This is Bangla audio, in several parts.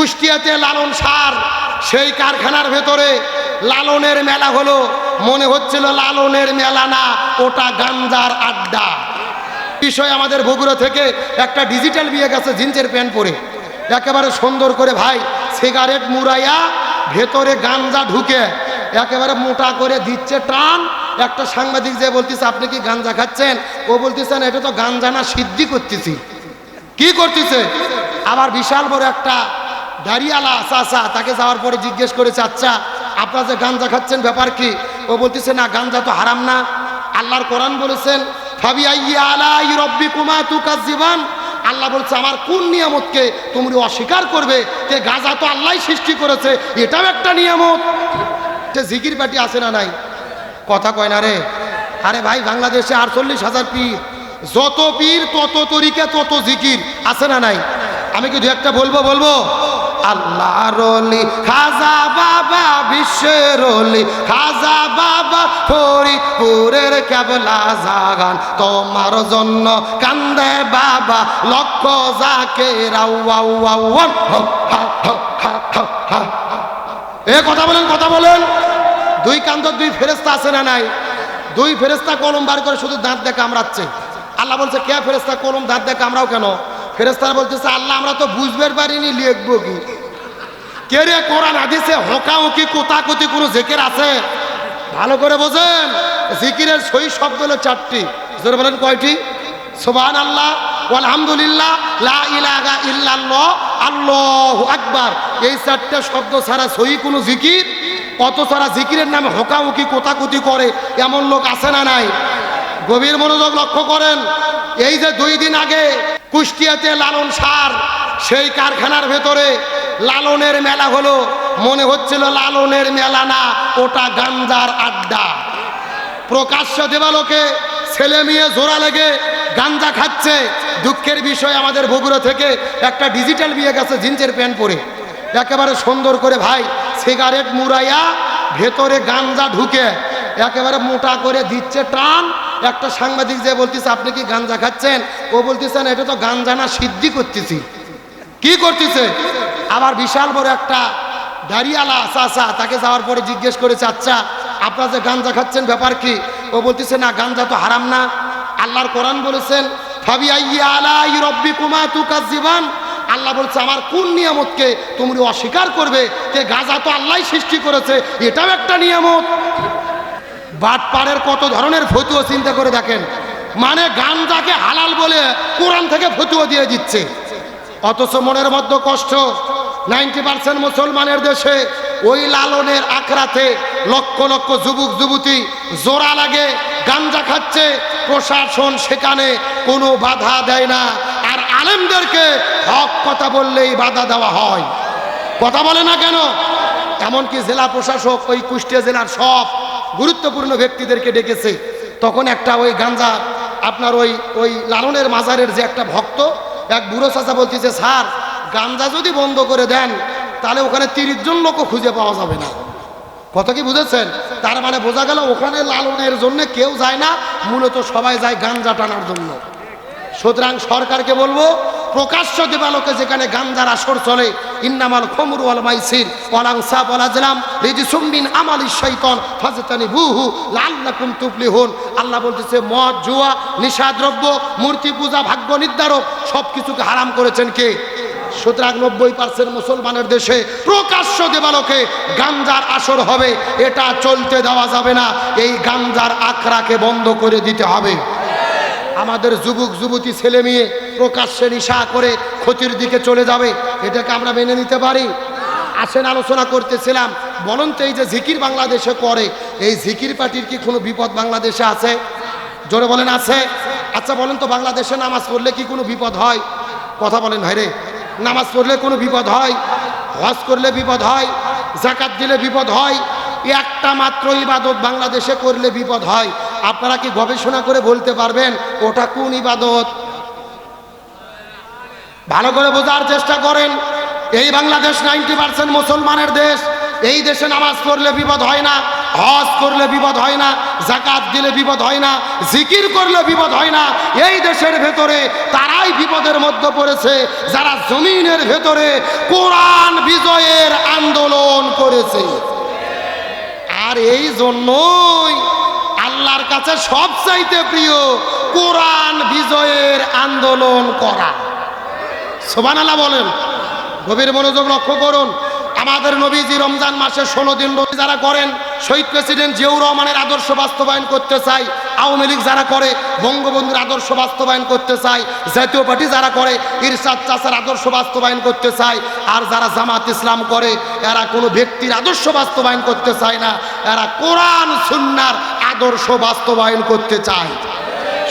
কুষ্টিয়াতে লালন সার। সেই কারখানার ভেতরে লালনের মেলা হলো। মনে হচ্ছিল লালনের মেলা না, ওটা গাঞ্জার আড্ডা। বিষয় আমাদের বগুড়া থেকে একটা ডিজিটাল বিয়ে গেছে জিন্সের প্যান্ট পরে। একেবারে সুন্দর করে ভাই, সিগারেট মুড়াইয়া ভেতরে গাঞ্জা ঢুকে, একেবারে মোটা করে দিচ্ছে টান একটা সাংবাদিক যে বলতেছে, আপনি কি গাঞ্জা খাচ্ছেন? ও বলতেছেন এটা তো গাঞ্জা না, সিদ্ধি করতেছি। কি করতেছে? আবার বিশাল বড় একটা দাঁড়িয়ালা চাচা তাকে যাওয়ার পরে জিজ্ঞেস করেছে আচ্ছা আপনারা যে গাঞ্জা খাচ্ছেন, ব্যাপার কি? ও বলতেছে, না, গাঞ্জা তো হারাম না। আল্লাহর কোরআন বলেছেন আলাই জীবন আল্লাহ বলছে, আমার কোন নিয়ামতকে তুমি অস্বীকার করবে? যে গাঁজা তো আল্লাহ সৃষ্টি করেছে, এটাও একটা নিয়ামত। যে জিকির পাটি আছে না নাই? কথা কয় না রে। আরে ভাই, বাংলাদেশে আটচল্লিশ হাজার পীর। যত পীর, তত তরিকা, তত জিকির। আছে না নাই? আমি কি দু একটা বলব বলব? আল্লাহ রলি খাজা বাবা, বিশ্বের অলি খাজা বাবা, ফরিদপুরের কেবলা জাগান। তোমার জন্য কান্দে বাবা, লক্ষ যাকে। এ কথা বলেন কথা বলেন। দুই কান্দ দুই ফেরেস্তা আছে না নাই? দুই ফেরেস্তা কলম বার করে শুধু দাঁত দিয়ে কামড়াচ্ছে আল্লাহ বলছে, কে ফেরেস্তা কলম দাঁত দিয়ে কামড়াও কেন? ফেরেস্তারা বলতেছে, আল্লাহ, আমরা তো বুঝবার পারিনি, লিখব কি? কে রে, কোরআন, হাদিসে হোকা হুকি কোতাকুতি কোনো জেকের আছে? ভালো করে বোঝেন, জিকিরের সই শব্দ হলো চারটি। জোরে বলেন, কয়টি? সোবান আল্লাহ আলহামদুলিল্লাহ লা ইলাহা ইল্লাল্লাহ, আল্লাহু আকবার। এই চারটে শব্দ ছাড়া সহি কোনো জিকির? কত ছাড়া জিকিরের নামে হোকাহুকি কোতাকুতি করে, এমন লোক আছে না নাই? গভীর মনোযোগ লক্ষ্য করেন, এই যে দুই দিন আগে কুষ্টিয়াতে লালন সার। সেই কারখানার ভেতরে লালনের মেলা হলো। মনে হচ্ছিল লালনের মেলা না, ওটা গাঞ্জার আড্ডা। প্রকাশ্য দেবালোকে ছেলে মেয়ে জোড়া লেগে গাঞ্জা খাচ্ছে। দুঃখের বিষয় আমাদের বগুড়া থেকে একটা ডিজিটাল বিয়ে গেছে জিন্সের প্যান্ট পরে। একেবারে সুন্দর করে ভাই, সিগারেট মুড়াইয়া ভেতরে গাঞ্জা ঢুকে, একেবারে মোটা করে দিচ্ছে টান। একটা সাংবাদিক যে বলতেছে, আপনি কি গাঞ্জা খাচ্ছেন? ও বলতেছেন এটা তো গাঞ্জা না, সিদ্ধি করতেছি। কি করতেছে? আবার বিশাল বড় একটা দাঁড়িয়ালা চাচা তাকে যাওয়ার পরে জিজ্ঞেস করেছে আচ্ছা আপনারা যে গাঞ্জা খাচ্ছেন, ব্যাপার কি? ও বলতেছে, না, গাঞ্জা তো হারাম না। আল্লাহর কোরআন বলেছেন আলাই রব্বি কুমা তুকা জীবন আল্লাহ বলছে, আমার কোন নিয়ামতকে তুমি অস্বীকার করবে? যে গাঁজা তো আল্লাহ সৃষ্টি করেছে, এটাও একটা নিয়ামত। বাটপাড়ের কত ধরনের ফতুয়া চিন্তা করে দেখেন? মানে গাঞ্জাকে হালাল বলে কোরআন থেকে ফতুয়া দিয়ে দিচ্ছে। অথচ মনের মধ্যে কষ্ট, নাইনটি পার্সেন্ট মুসলমানের দেশে ওই লালনের আখড়াতে লক্ষ লক্ষ যুবক, যুবতী জোড়া লাগে, গাঞ্জা খাচ্ছে, প্রশাসন সেখানে কোনো বাধা দেয় না। আর আলেমদেরকে হক কথা বললেই বাধা দেওয়া হয়। কথা বলে না কেন? এমনকি জেলা প্রশাসক ওই কুষ্টিয়া জেলার সব গুরুত্বপূর্ণ ব্যক্তিদেরকে ডেকেছে। তখন একটা ওই গাঞ্জা, আপনার ওই ওই লালনের মাজারের যে একটা ভক্ত, এক বুড়ো চাচা বলতেছে স্যার, গাঞ্জা যদি বন্ধ করে দেন, তাহলে ওখানে তিরিশ জন লোকও খুঁজে পাওয়া যাবে না। কথা কি বুঝেছেন? তার মানে বোঝা গেল ওখানে লালনের জন্য কেউ যায় না, মূলত সবাই যায় গাঞ্জা টানার জন্য। সুতরাং সরকারকে বলব প্রকাশ্য দেবালোকে যেখানে গাঞ্জার আসর চলে, ইন্নামাল খমরু আল মাইসির, ওয়ালাং সাপ ওয়ালাজলাম রিজি সুম্বিন আমালি শৈতন ফাজতানি বুহু লাল্লাকুম তুফলিহুন। আল্লাহ বলতেছে, মদ, জুয়া নিশাদ্রব্য মূর্তি পূজা, ভাগ্য নির্ধারক সব কিছুকে হারাম করেছেন কে? সুতরাং নব্বই পার্সেন্ট মুসলমানের দেশে প্রকাশ্য দেবালোকে গাঞ্জার আসর হবে, এটা চলতে দেওয়া যাবে না, এই গাঞ্জার আখড়াকে বন্ধ করে দিতে হবে। আমাদের যুবক, যুবতী, ছেলে মেয়ে প্রকাশ্যে নিশা করে ক্ষতির দিকে চলে যাবে, এটাকে আমরা মেনে নিতে পারি। আসেন, আলোচনা করতেছিলাম। বলুন তো, এই যে জিকির বাংলাদেশে করে, এই জিকির পার্টির কি কোনো বিপদ বাংলাদেশে আছে? জোরে বলেন, আছে। আচ্ছা বলেন তো, বাংলাদেশে নামাজ পড়লে কি কোনো বিপদ হয়? কথা বলেন, ভাইরে। নামাজ পড়লে কোনো বিপদ হয়? হজ করলে বিপদ হয়? জাকাত দিলে বিপদ হয়? একটা মাত্র ইবাদত বাংলাদেশে করলে বিপদ হয়। আপনারা কি গবেষণা করে বলতে পারবেন, ওটা কোন ইবাদত? ভালো করে বোঝার চেষ্টা করেন। এই বাংলাদেশ নাইনটি পার্সেন্ট মুসলমানের দেশ। এই দেশে নামাজ পড়লে বিপদ হয় না, হজ করলে বিপদ হয় না জাকাত দিলে বিপদ হয় না, জিকির করলে বিপদ হয় না। এই দেশের ভেতরে তারাই বিপদের মধ্যে পড়েছে, যারা জমিনের ভেতরে কোরআন বিজয়ের আন্দোলন করেছে। আর এই জন্যই আল্লাহর কাছে সবচাইতে প্রিয় কোরআন বিজয়ের আন্দোলন করা। সোবান বলেন। গভীর মনোযোগ লক্ষ্য করুন। আমাদের নবীজি রমজান মাসে ষোলো দিন রোজা যারা করেন, শহীদ প্রেসিডেন্ট জিয়াউর রহমানের আদর্শ বাস্তবায়ন করতে চাই আওয়ামী লীগ যারা করে, বঙ্গবন্ধুর আদর্শ বাস্তবায়ন করতে চায়, জাতীয় পার্টি যারা করে, ইরশাদ চাষার আদর্শ বাস্তবায়ন করতে চায়, আর যারা জামাত ইসলাম করে, এরা কোনো ব্যক্তির আদর্শ বাস্তবায়ন করতে চায় না, এরা কোরআন, সুন্নার আদর্শ বাস্তবায়ন করতে চায়।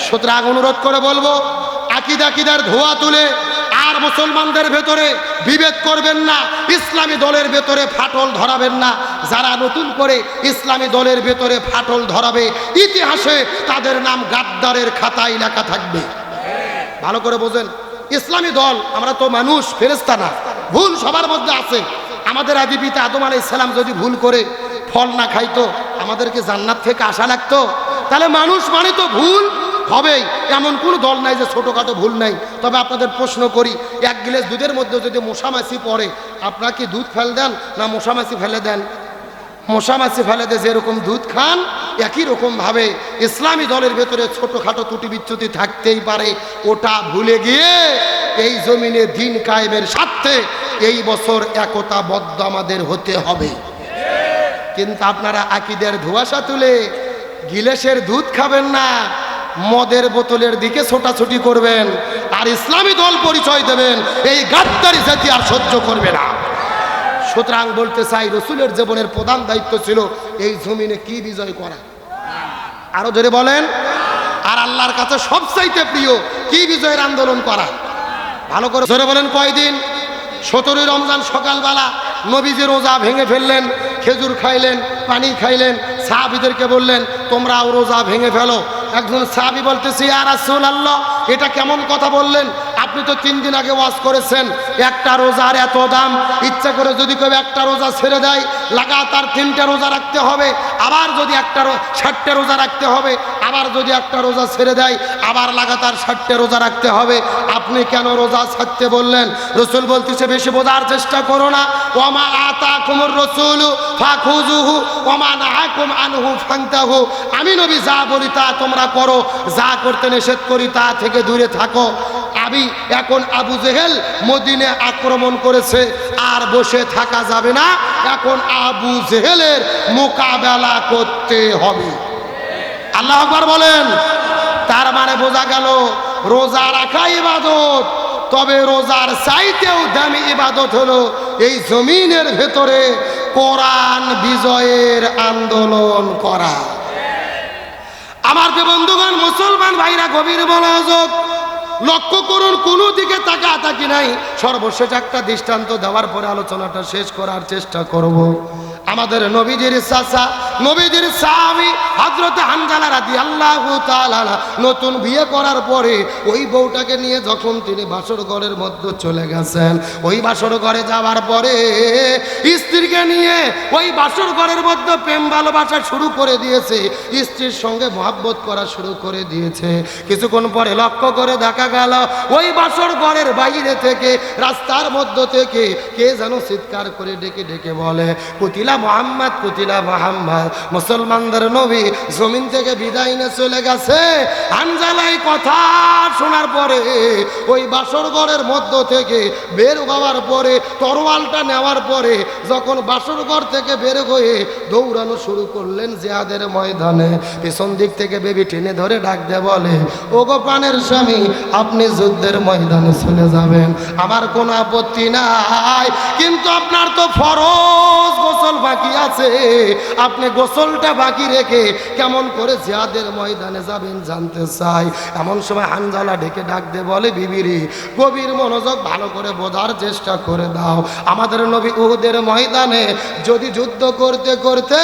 সুতরাং অনুরোধ করে বলব, আকিদা আকিদার ধোয়া তুলে মুসলমানদের ভেতরে বিভেদ করবেন না, ইসলামী দলের ভেতরে ফাটল ধরাবেন না। যারা নতুন করে ইসলামী দলের ভেতরে ফাটল ধরাবে, ইতিহাসে তাদের নাম গাদ্দারের খাতায় লেখা থাকবে। ভালো করে বোঝেন, ইসলামী দল, আমরা তো মানুষ ফেরেস্তা না, ভুল সবার মধ্যে আছে। আমাদের আদি পিতা আদম আলাই ইসলাম যদি ভুল করে ফল না খাইতো, আমাদেরকে জান্নাত থেকে আশা লাগতো। তাহলে মানুষ মানে তো ভুল হবেই। এমন কোনো দল নাই যে ছোটোখাটো ভুল নাই। তবে আপনাদের প্রশ্ন করি, এক গিলাস দুধের মধ্যে যদি মশামাছি পড়ে, আপনারা কি দুধ ফেল দেন না মশামাছি ফেলে দেন? মশামাছি ফেলে দিয়ে যেরকম দুধ খান, একই রকমভাবে ইসলামী দলের ভেতরে ছোটোখাটো ত্রুটি বিচ্যুতি থাকতেই পারে। ওটা ভুলে গিয়ে এই জমিনে দিন কায়েমের স্বার্থে এই বছর একতাবদ্ধ আমাদের হতে হবে। কিন্তু আপনারা আকিদের ধোয়াশা তুলে গিলেসের দুধ খাবেন না। মদের বোতলের দিকে ছোটাছুটি করবেন আর ইসলামী দল পরিচয় দেবেন, এই গাদ্দারি জাতি আর সহ্য করবে না। সুতরাং বলতে চাই, রসুলের জীবনের প্রধান দায়িত্ব ছিল এই জমিনে কি বিজয় করা। আরও ধরে বলেন, আর আল্লাহর কাছে সবচাইতে প্রিয় কি বিজয়ের আন্দোলন করা। ভালো করে ধরে বলেন কয়দিন? সতেরোই রমজান সকালবেলা নবীজি রোজা ভেঙে ফেললেন, খেজুর খাইলেন, পানি খাইলেন, সাহাবিদেরকে বললেন, তোমরাও রোজা ভেঙে ফেলো। একজন সাহাবি বলতেছি আর আসল আল্লাহ এটা কেমন কথা বললেন? আপনি তো তিন দিন আগে ওয়াজ করেছেন। একটা রোজার এত দাম। ইচ্ছা করে যদি কেউ একটা রোজা ছেড়ে দেয়, লাগাতার তিনটা রোজা রাখতে হবে। আবার যদি একটা ষাটটা রোজা রাখতে হবে আবার যদি একটা রোজা ছেড়ে দেয়, আবার লাগাতার ষাটটা রোজা রাখতে হবে। আপনি কেন রোজা ছাড়তে বললেন? রসুল বলতেছে, বেশি বোঝার চেষ্টা করো না। ওমা আতা কুমুর রসুল আনহু আমি নবী যা বলি তা তোমরা করো, যা করতে নিষেধ করি তা থেকে দূরে থাকো। আমি এখন আবু জেহেল মদিনে আক্রমণ করেছে, আর বসে থাকা যাবে না। এখন আবু জেহেলের মোকাবেলা করতে হবে। আল্লাহ আকবার বলেন। তার মানে বোঝা গেল, রোজা রাখা ইবাদত, তবে রোজার চাইতেও দামি ইবাদত হলো এই জমিনের ভেতরে কোরআন বিজয়ের আন্দোলন করা। আমার যে বন্ধুগণ, মুসলমান ভাইরা, গভীর মনোযোগ লক্ষ্য করুন, কোনো দিকে তাকা তাকি নাই। সর্বশেষ একটা দৃষ্টান্ত দেওয়ার পরে আলোচনাটা শেষ করার চেষ্টা করব। আমাদের নবীজির চাচা নবীজির স্বামী হজরত হানজালা রাদি আল্লাহ নতুন বিয়ে করার পরে ওই বউটাকে নিয়ে যখন তিনি বাসর ঘরের মধ্যে চলে গেছেন, ওই বাসর ঘরে যাওয়ার পরে স্ত্রীকে নিয়ে ওই বাসর ঘরের মধ্যে প্রেম ভালোবাসা শুরু করে দিয়েছে। স্ত্রীর সঙ্গে মহাব্বত করা শুরু করে দিয়েছে। কিছুক্ষণ পরে লক্ষ্য করে দেখা গেল, ওই বাসর ঘরের বাইরে থেকে, রাস্তার মধ্য থেকে কে যেন চিৎকার করে ডেকে ডেকে বলে, কুতিলা মোহাম্মদ কুতিলা মোহাম্মদ। মুসলমানদের নবী জমিন থেকে বিদায় নিয়ে চলে গেছে। আনজালাই কথা শোনার পরে ওই বাসর ঘরের মধ্য থেকে বের হওয়ার পরে, তরোয়ালটা নেওয়ার পরে যখন বাসর ঘর থেকে বের হয়ে দৌড়ানো শুরু করলেন জিহাদের ময়দানে, পেছন দিক থেকে বেবি টেনে ধরে ডাক দে বলে ও গো প্রাণের স্বামী, আপনি যুদ্ধের ময়দানে চলে যাবেন, আমার কোনো আপত্তি নাই, কিন্তু আপনার তো ফরজ গোসল বাকি আছে, আপনি গোসলটা বাকি রেখে কেমন করে জিয়াদের ময়দানে যাবেন জানতে চাই। এমন সময় হানজালা ডেকে ডাক দে বলে বিবিরি গভীর মনোযোগ ভালো করে বোঝার চেষ্টা করে দাও। আমাদের নবী উহুদের ময়দানে যদি যুদ্ধ করতে করতে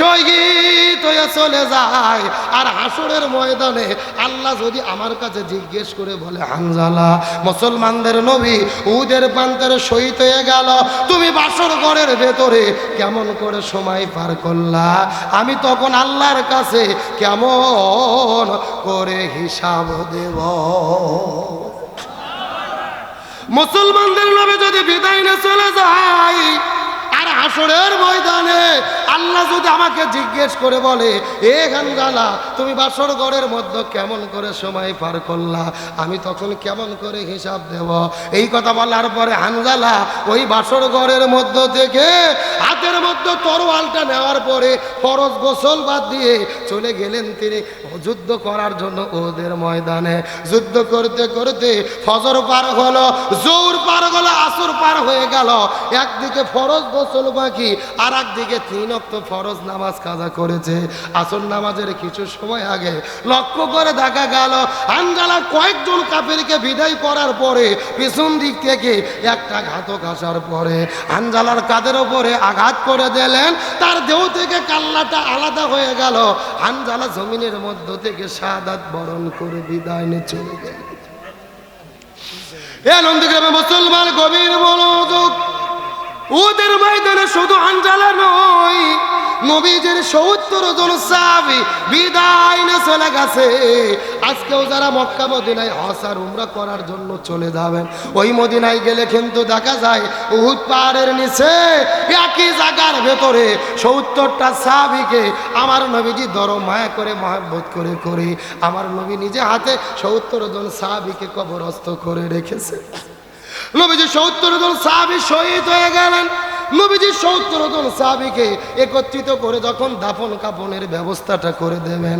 শহীদ হয়ে চলে যায়, আর হাসুরের ময়দানে আল্লাহ যদি আমার কাছে জিজ্ঞেস করে বলে, হানজালা, মুসলমানদের নবী উহুদের প্রান্তের শহীদ হয়ে গেল, তুমি বাসর ঘরের ভেতরে কেমন করে সময় পার করলা? আমি তখন আল্লাহর কাছে কেমন করে হিসাব দেব? মুসলমানদের নামে যদি বিদায় না চলে যায় আর আসরের ময়দান যদি আমাকে জিজ্ঞেস করে বলে, এ গানগালা, তুমি বাসর ঘরের মধ্যে কেমন করে সময় পার করলা? আমি তখন কেমন করে হিসাব দেব? এই কথা বলার পরে হানজালা ওই বাসর ঘরের মধ্য থেকে হাতের মধ্যে তরোয়ালটা নেওয়ার পরে ফরজ গোসল বাদ দিয়ে চলে গেলেন তিনি যুদ্ধ করার জন্য ওদের ময়দানে। যুদ্ধ করতে করতে ফজর পার হলো, জোর পার হলো, আসর পার হয়ে গেল। একদিকে ফরজ গোসল বাকি আর একদিকে তিন অক্ত ফরজ নামাজ কাজা করেছে। আসর নামাজের কিছু সময় আগে লক্ষ্য করে দেখা গেল আঞ্জালা কয়েকজন কাপেরকে বিদায় করার পরে পিছন দিক থেকে একটা ঘাতক আসার পরে আঞ্জালার কাদের ওপরে আঘাত করে দিলেন। তার দেহ থেকে কাল্লাটা আলাদা হয়ে গেল। আঞ্জালা জমিনের মধ্য থেকে সাদাত বরণ করে বিদায় নিয়ে চলে গেল। এ নন্দীগ্রামে মুসলমান গভীর মনোযোগ ওদের ময়দানে শুধু আঞ্জালা নয়, নবীজের সত্তর জন সাহাবি বিদায় না চলে গেছে। আজকেও যারা মক্কা, মদিনায় হসার উমরা করার জন্য চলে যাবেন, ওই মদিনায় গেলে কিন্তু দেখা যায় উহুদ পাহাড়ের নিচে একই জায়গার ভেতরে সত্তরটা সাহাবিকে আমার নবীজি দর মায়া করে, মহাব্বত করে করে, আমার নবী নিজে হাতে সত্তর জন সাহাবিকে কবরস্থ করে রেখেছে। নবীজি সত্তর জন সাহাবি শহীদ হয়ে গেলেন। নবীজি সত্তর জন সাহাবিকে একত্রিত করে যখন দাফন কাপনের ব্যবস্থাটা করে দেবেন।